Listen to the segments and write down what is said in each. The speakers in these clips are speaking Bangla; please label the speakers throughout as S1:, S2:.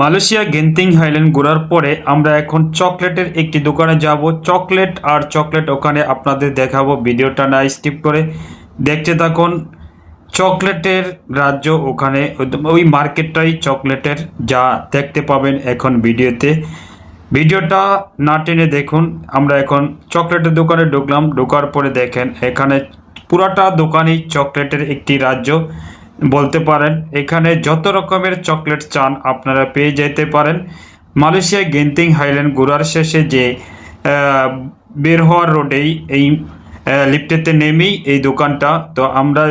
S1: মালয়েশিয়া গেন্তিং হাইল্যান্ড ঘোরার পরে আমরা এখন চকলেটের একটি দোকানে যাব। চকলেট আর চকলেট ওখানে আপনাদের দেখাবো। ভিডিওটা না স্কিপ করে দেখতে থাকুন। চকলেটের রাজ্য ওখানে, ওই মার্কেটটাই চকলেটের, যা দেখতে পাবেন এখন ভিডিওতে। ভিডিওটা না টেনে দেখুন, আমরা এখন চকলেটের দোকানে ঢুকলাম। ঢোকার পরে দেখেন, এখানে পুরাটা দোকানই চকলেটের একটি রাজ্য। বলতে পারেন, এখানে যত রকমের চকলেট চান আপনারা পেয়ে যেতে পারেন। মালয়েশিয়া গেন্তিং হাইল্যান্ড ঘোরার শেষে যে বের হওয়ার রোডেই এই লিফটেতে নেমেই এই দোকানটা। তো আমরা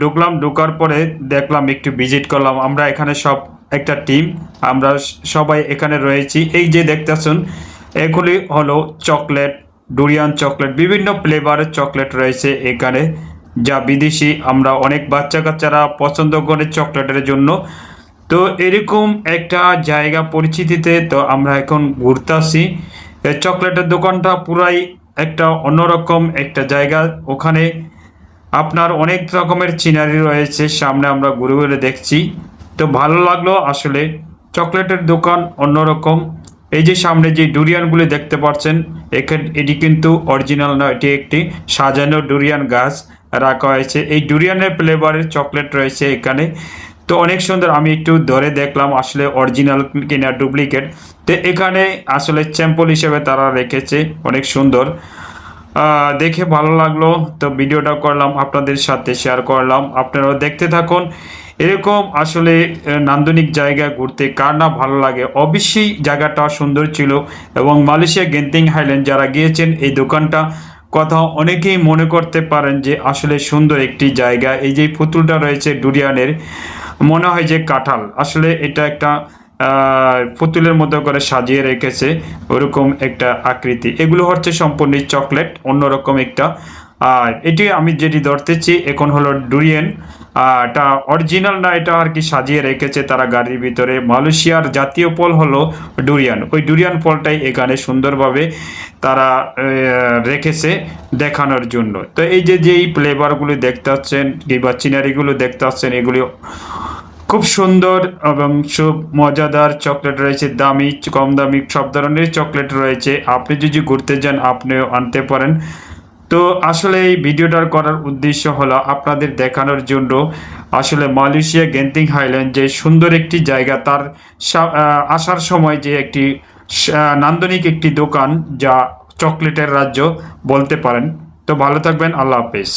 S1: ঢুকলাম, ঢোকার পরে দেখলাম, একটু ভিজিট করলাম। আমরা এখানে সব, একটা টিম, আমরা সবাই এখানে রয়েছি। এই যে দেখতেছুন, এগুলি হলো চকলেট, ডুরিয়ান চকলেট, বিভিন্ন ফ্লেভারের চকলেট রয়েছে এখানে। যা বিদেশি, আমরা অনেক বাচ্চা কাচ্চারা পছন্দ করে চকলেটের জন্য। তো এরকম একটা জায়গা পরিচিতিতে তো আমরা এখন ঘুরতেছি চকলেটের দোকানটা পুরাই একটা অন্যরকম একটা জায়গা। ওখানে আপনার অনেক রকমের সিনারি রয়েছে, সামনে আমরা ঘুরে ঘুরে দেখছি। তো ভালো লাগল আসলে চকলেটের দোকান অন্যরকম। এই যে সামনে যে ডুরিয়ানগুলি দেখতে পাচ্ছেন এখানে এটি কিন্তু অরিজিনাল নয়, এটি একটি সাজানো ডুরিয়ান গাছ। রাখা হয়েছে। এই ডুরিয়ানের ফ্লেভারের চকলেট রয়েছে এখানে। তো অনেক সুন্দর, আমি একটু ধরে দেখলাম, আসলে অরিজিনাল কিনা ডুপ্লিকেট তো এখানে আসলে স্যাম্পল হিসেবে তারা রেখেছে, অনেক সুন্দর। দেখে ভালো লাগল, তো ভিডিওটা করলাম, আপনাদের সাথে শেয়ার করলাম। আপনারাও দেখতে থাকুন, এরকম আসলে নান্দনিক জায়গা ঘুরতে কার না ভালো লাগে। অবশ্যই জায়গাটা সুন্দর ছিল, এবং মালয়েশিয়া গেন্তিং হাইল্যান্ড যারা গিয়েছেন, এই দোকানটা কথা অনেকেই মনে করতে পারেন যে আসলে সুন্দর একটি জায়গা। এই যে পুতুলটা রয়েছে ডুরিয়ানের, মনে হয় যে কাঁঠাল। আসলে এটা একটা পুতুলের মতো করে সাজিয়ে রেখেছে ওরকম একটা আকৃতি। এগুলো হচ্ছে সম্পূর্ণ চকলেট, অন্যরকম একটা। আর এটি আমি যেটি ধরতেছি, এখন হলো ডুরিয়েন। এটা অরিজিনাল না, এটা আর কি সাজিয়ে রেখেছে তারা গাড়ির ভিতরে। মালয়েশিয়ার জাতীয় ফল হলো ডুরিয়ান। ওই ডুরিয়ান ফলটাই এখানে সুন্দরভাবে তারা রেখেছে দেখানোর জন্য। তো এই যে যে এই ফ্লেভারগুলো দেখতে পাচ্ছেন কিংবা চিনারিগুলো দেখতে পাচ্ছেন, এগুলি খুব সুন্দর এবং খুব মজাদার। চকলেট রয়েছে, দামি, কম দামি, সব ধরনের চকলেট রয়েছে। আপনি যদি ঘুরতে যান, আপনিও আনতে পারেন। তো আসলে এই ভিডিওটার করার উদ্দেশ্য হলো আপনাদের দেখানোর জন্য আসলে মালয়েশিয়া গেন্তিং হাইল্যান্ড যে সুন্দর একটি জায়গা, তার আসার সময় যে একটি নান্দনিক একটি দোকান যা চকলেটের রাজ্য বলতে পারেন। তো ভালো থাকবেন, আল্লাহ হাফেজ।